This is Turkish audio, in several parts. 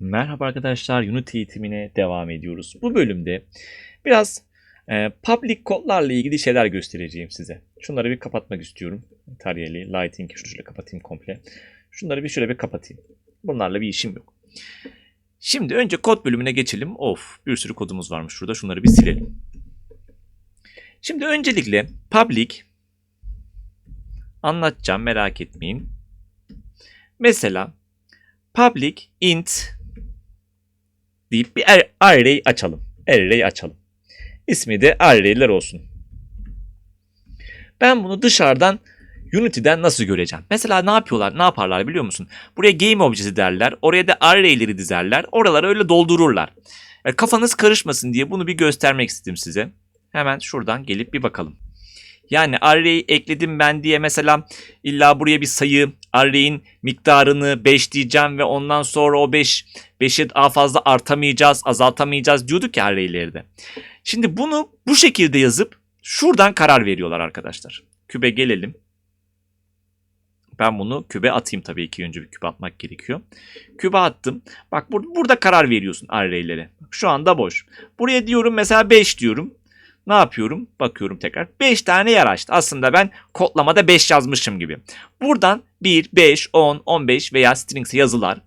Merhaba arkadaşlar, Unity eğitimine devam ediyoruz. Bu bölümde biraz e, public kodlarla ilgili şeyler göstereceğim size. Şunları bir kapatmak istiyorum. Tarihli, lighting, şöyle kapatayım komple. Şunları bir şöyle bir kapatayım. Bunlarla bir işim yok. Şimdi önce kod bölümüne geçelim. Of, bir sürü kodumuz varmış şurada. Şunları bir silelim. Şimdi öncelikle public anlatacağım merak etmeyin. Mesela public int deyip bir ar- array açalım. Array açalım. İsmi de array'ler olsun. Ben bunu dışarıdan Unity'den nasıl göreceğim? Mesela ne yapıyorlar? Ne yaparlar biliyor musun? Buraya game objesi derler. Oraya da array'leri dizerler. Oraları öyle doldururlar. E, kafanız karışmasın diye bunu bir göstermek istedim size. Hemen şuradan gelip bir bakalım. Yani array ekledim ben diye mesela illa buraya bir sayı array'in miktarını 5 diyeceğim ve ondan sonra o 5 5'e daha fazla artamayacağız, azaltamayacağız diyorduk ya array'lerde. Şimdi bunu bu şekilde yazıp şuradan karar veriyorlar arkadaşlar. Kübe gelelim. Ben bunu kübe atayım tabii ki önce bir kübe atmak gerekiyor. Kübe attım. Bak bur- burada karar veriyorsun array'lere. Şu anda boş. Buraya diyorum mesela 5 diyorum. Ne yapıyorum? Bakıyorum tekrar. 5 tane yer açtı. Aslında ben kodlamada 5 yazmışım gibi. Buradan 1, 5, 10, 15 veya strings yazılar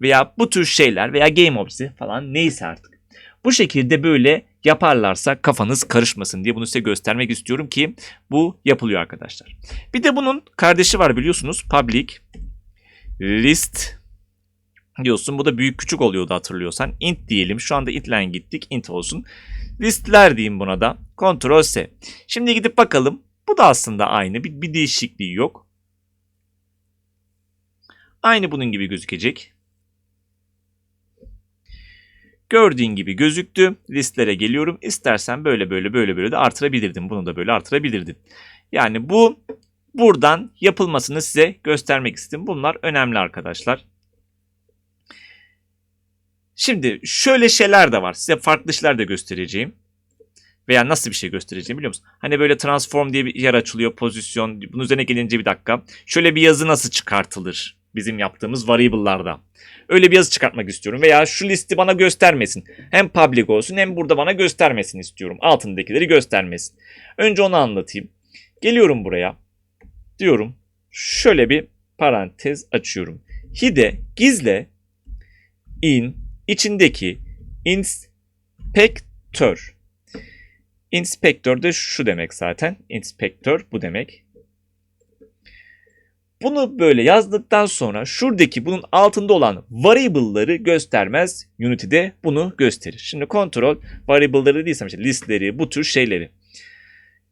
veya bu tür şeyler veya game objesi falan neyse artık. Bu şekilde böyle yaparlarsa kafanız karışmasın diye bunu size göstermek istiyorum ki bu yapılıyor arkadaşlar. Bir de bunun kardeşi var biliyorsunuz. Public list diyorsun. Bu da büyük küçük oluyordu hatırlıyorsan. Int diyelim. Şu anda int'len gittik. Int olsun. Listler diyeyim buna da. Ctrl S. Şimdi gidip bakalım. Bu da aslında aynı. Bir, bir değişikliği yok. Aynı bunun gibi gözükecek. Gördüğün gibi gözüktü. Listlere geliyorum. İstersen böyle böyle böyle böyle de artırabilirdim. Bunu da böyle artırabilirdim. Yani bu buradan yapılmasını size göstermek istedim. Bunlar önemli arkadaşlar. Şimdi şöyle şeyler de var. Size farklı şeyler de göstereceğim. Veya nasıl bir şey göstereceğim biliyor musun? Hani böyle transform diye bir yer açılıyor. Pozisyon. Bunun üzerine gelince bir dakika. Şöyle bir yazı nasıl çıkartılır? Bizim yaptığımız variable'larda. Öyle bir yazı çıkartmak istiyorum. Veya şu listi bana göstermesin. Hem public olsun hem burada bana göstermesin istiyorum. Altındakileri göstermesin. Önce onu anlatayım. Geliyorum buraya. Diyorum. Şöyle bir parantez açıyorum. Hide gizle in içindeki inspektör. Inspektör de şu demek zaten. Inspektör bu demek. Bunu böyle yazdıktan sonra şuradaki bunun altında olan variable'ları göstermez. Unity'de bunu gösterir. Şimdi kontrol variable'ları değilsem işte listleri bu tür şeyleri.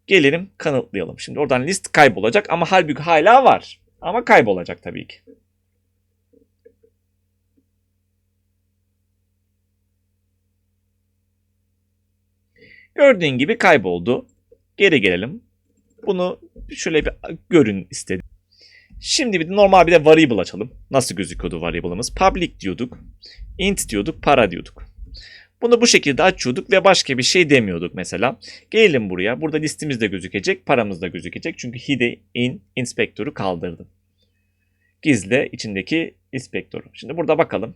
Gelelim kanıtlayalım. Şimdi oradan list kaybolacak ama halbuki hala var. Ama kaybolacak tabii ki. Gördüğün gibi kayboldu. Geri gelelim. Bunu şöyle bir görün istedim. Şimdi bir de normal bir de variable açalım. Nasıl gözüküyordu variable'ımız? Public diyorduk. Int diyorduk. Para diyorduk. Bunu bu şekilde açıyorduk ve başka bir şey demiyorduk mesela. Gelelim buraya. Burada listimiz de gözükecek. Paramız da gözükecek. Çünkü hide in inspektörü kaldırdım. Gizle içindeki inspektörü. Şimdi burada bakalım.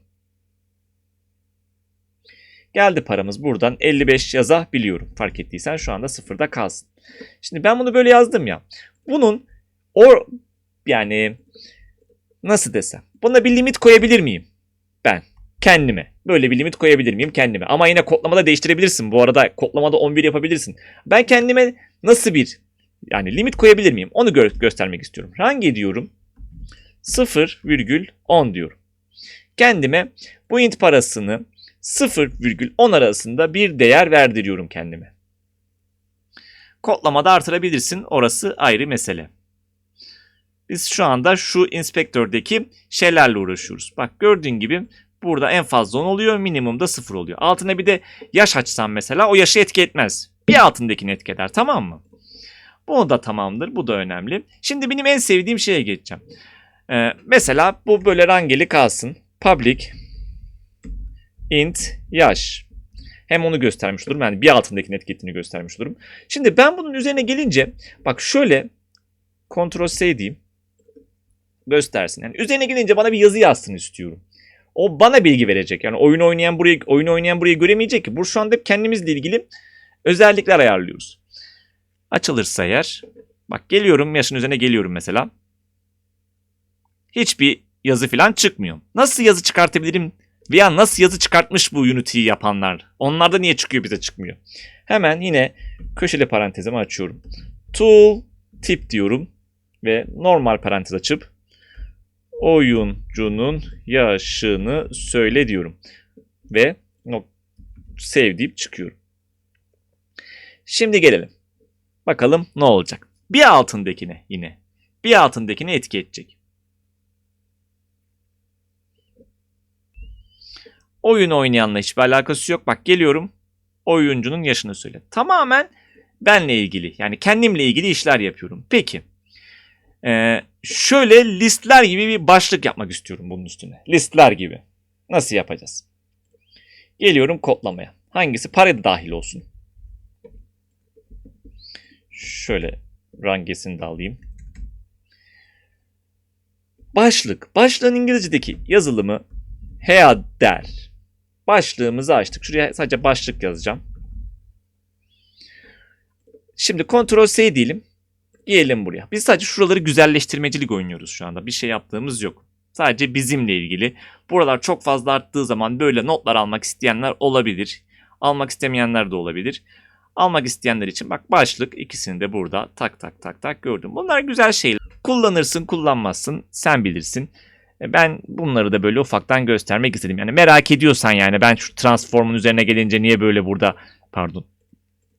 Geldi paramız buradan 55 yazabiliyorum. Fark ettiysen şu anda sıfırda kalsın. Şimdi ben bunu böyle yazdım ya. Bunun o yani nasıl desem. Buna bir limit koyabilir miyim? Ben kendime. Böyle bir limit koyabilir miyim kendime? Ama yine kodlamada değiştirebilirsin. Bu arada kodlamada 11 yapabilirsin. Ben kendime nasıl bir yani limit koyabilir miyim? Onu gö- göstermek istiyorum. Hangi diyorum? 0,10 diyorum. Kendime bu int parasını 0,10 arasında bir değer verdiriyorum kendime. Kodlamada artırabilirsin. Orası ayrı mesele. Biz şu anda şu inspektördeki şeylerle uğraşıyoruz. Bak gördüğün gibi burada en fazla 10 oluyor, minimumda 0 oluyor. Altına bir de yaş açsam mesela o yaşı etki etmez. Bir altındakini etki tamam mı? Bu da tamamdır. Bu da önemli. Şimdi benim en sevdiğim şeye geçeceğim. Ee, mesela bu böyle rangeli kalsın. Public int yaş. Hem onu göstermiş durum yani bir altındakinin etiketini göstermiş durum. Şimdi ben bunun üzerine gelince bak şöyle Ctrl S diyeyim. Göstersin. Yani üzerine gelince bana bir yazı yazsın istiyorum. O bana bilgi verecek. Yani oyun oynayan burayı oyun oynayan burayı göremeyecek ki. Bu şu anda hep kendimizle ilgili özellikler ayarlıyoruz. Açılırsa eğer bak geliyorum yaşın üzerine geliyorum mesela. Hiçbir yazı falan çıkmıyor. Nasıl yazı çıkartabilirim? Veya nasıl yazı çıkartmış bu Unity'yi yapanlar? Onlarda niye çıkıyor bize çıkmıyor? Hemen yine köşeli parantezimi açıyorum. Tool tip diyorum ve normal parantez açıp oyuncunun yaşını söyle diyorum. Ve save deyip çıkıyorum. Şimdi gelelim. Bakalım ne olacak. Bir altındakine yine. Bir altındakine etki edecek. Oyun oynayanla hiçbir alakası yok. Bak geliyorum. Oyuncunun yaşını söyle. Tamamen benle ilgili. Yani kendimle ilgili işler yapıyorum. Peki. Ee, şöyle listler gibi bir başlık yapmak istiyorum bunun üstüne. Listler gibi. Nasıl yapacağız? Geliyorum kodlamaya. Hangisi para dahil olsun. Şöyle rangesini de alayım. Başlık. Başlığın İngilizce'deki yazılımı header. Başlığımızı açtık. Şuraya sadece başlık yazacağım. Şimdi Ctrl S diyelim. Gelelim buraya. Biz sadece şuraları güzelleştirmecilik oynuyoruz şu anda. Bir şey yaptığımız yok. Sadece bizimle ilgili. Buralar çok fazla arttığı zaman böyle notlar almak isteyenler olabilir. Almak istemeyenler de olabilir. Almak isteyenler için bak başlık ikisini de burada tak tak tak tak gördüm. Bunlar güzel şeyler. Kullanırsın kullanmazsın sen bilirsin. E, Ben bunları da böyle ufaktan göstermek istedim. Yani merak ediyorsan yani ben şu transformun üzerine gelince niye böyle burada pardon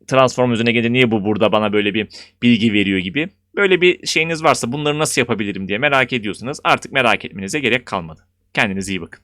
transform üzerine gelince niye bu burada bana böyle bir bilgi veriyor gibi. Böyle bir şeyiniz varsa bunları nasıl yapabilirim diye merak ediyorsanız artık merak etmenize gerek kalmadı. Kendinize iyi bakın.